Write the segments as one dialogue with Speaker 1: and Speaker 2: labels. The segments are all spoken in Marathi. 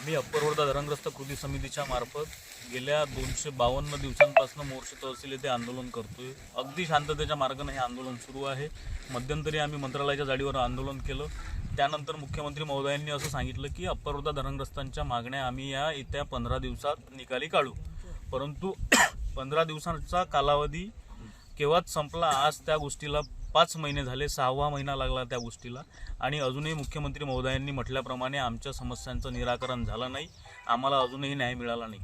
Speaker 1: आम्ही अप्पर वर्धा धरणग्रस्त कृती समितीच्या मार्फत गेल्या दोनशे बावन्न दिवसांपासून मोर्शी तहसील येथे आंदोलन करतोय. अगदी शांततेच्या मार्गाने हे आंदोलन सुरू आहे. मध्यंतरी आम्ही मंत्रालयाच्या जाडीवर आंदोलन केलं. त्यानंतर मुख्यमंत्री महोदयांनी असं सांगितलं की अप्पर वर्धा धरणग्रस्तांच्या मागण्या आम्ही या येत्या पंधरा दिवसात निकाली काढू. परंतु पंधरा दिवसांचा कालावधी केव्हाच संपला आज त्या गोष्टीला पाच महिने झाले सहावा महिना लागला त्या गोष्टीला. आणि अजूनही मुख्यमंत्री महोदयांनी म्हटल्याप्रमाणे आमच्या समस्यांचं निराकरण झालं नाही. आम्हाला अजूनही न्याय मिळाला नाही.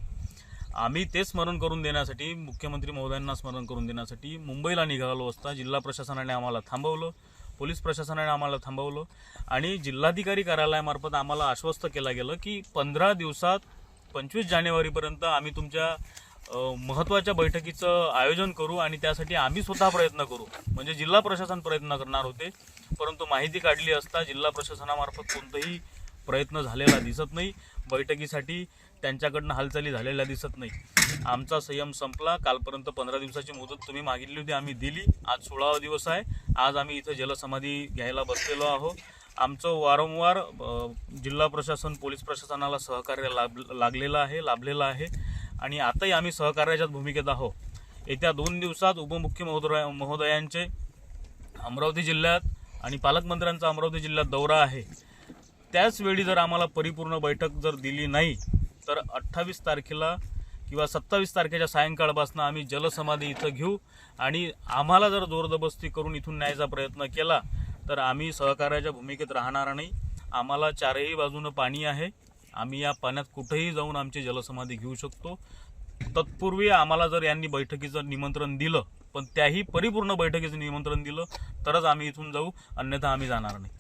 Speaker 1: आम्ही ते स्मरण करून देण्यासाठी मुख्यमंत्री महोदयांना स्मरण करून देण्यासाठी मुंबईला निघालो असता जिल्हा प्रशासनाने आम्हाला थांबवलं पोलीस प्रशासनाने आम्हाला थांबवलं आणि जिल्हाधिकारी कार्यालयामार्फत आम्हाला आश्वस्त केलं गेलं की पंधरा दिवसात पंचवीस जानेवारीपर्यंत आम्ही तुमच्या महत्त्वाच्या बैठकीचं आयोजन करू आणि त्यासाठी आम्ही स्वतः प्रयत्न करू. म्हणजे जिल्हा प्रशासन प्रयत्न करणार होते परंतु माहिती काढली असता जिल्हा प्रशासनामार्फत कोणताही प्रयत्न झालेला दिसत नाही. बैठकीसाठी त्यांच्याकडनं हालचाली झालेल्या दिसत नाही. आमचा संयम संपला. कालपर्यंत पंधरा दिवसाची मुदत तुम्ही मागितली होती आम्ही दिली. आज सोळावा दिवस आहे. आज आम्ही इथं जलसमाधी घ्यायला बसलेलो आहोत. आमचं वारंवार जिल्हा प्रशासन पोलीस प्रशासनाला सहकार्य लाभ लागलेलं आहे लाभलेलं आहे. आणि आताही आम्ही सहकार्याच्याच भूमिकेत आहोत. येत्या दोन दिवसात उपमुख्य महोदय महोदयांचे अमरावती जिल्ह्यात आणि पालकमंत्र्यांचा अमरावती जिल्ह्यात दौरा आहे. त्याचवेळी जर आम्हाला परिपूर्ण बैठक जर दिली नाही तर अठ्ठावीस तारखेला किंवा सत्तावीस तारखेच्या सायंकाळपासून आम्ही जलसमाधी इथं घेऊ आणि आम्हाला जर जोरजबस्ती करून इथून न्यायचा प्रयत्न केला तर आम्ही सहकार्याच्या भूमिकेत राहणार नाही. आम्हाला चारही बाजूनं पाणी आहे. आम्ही या पाण्यात कुठेही जाऊन आमची जलसमाधी घेऊ शकतो. तत्पूर्वी आम्हाला जर यांनी बैठकीचं निमंत्रण दिलं पण त्याही परिपूर्ण बैठकीचं निमंत्रण दिलं तरच आम्ही इथून जाऊ अन्यथा आम्ही जाणार नाही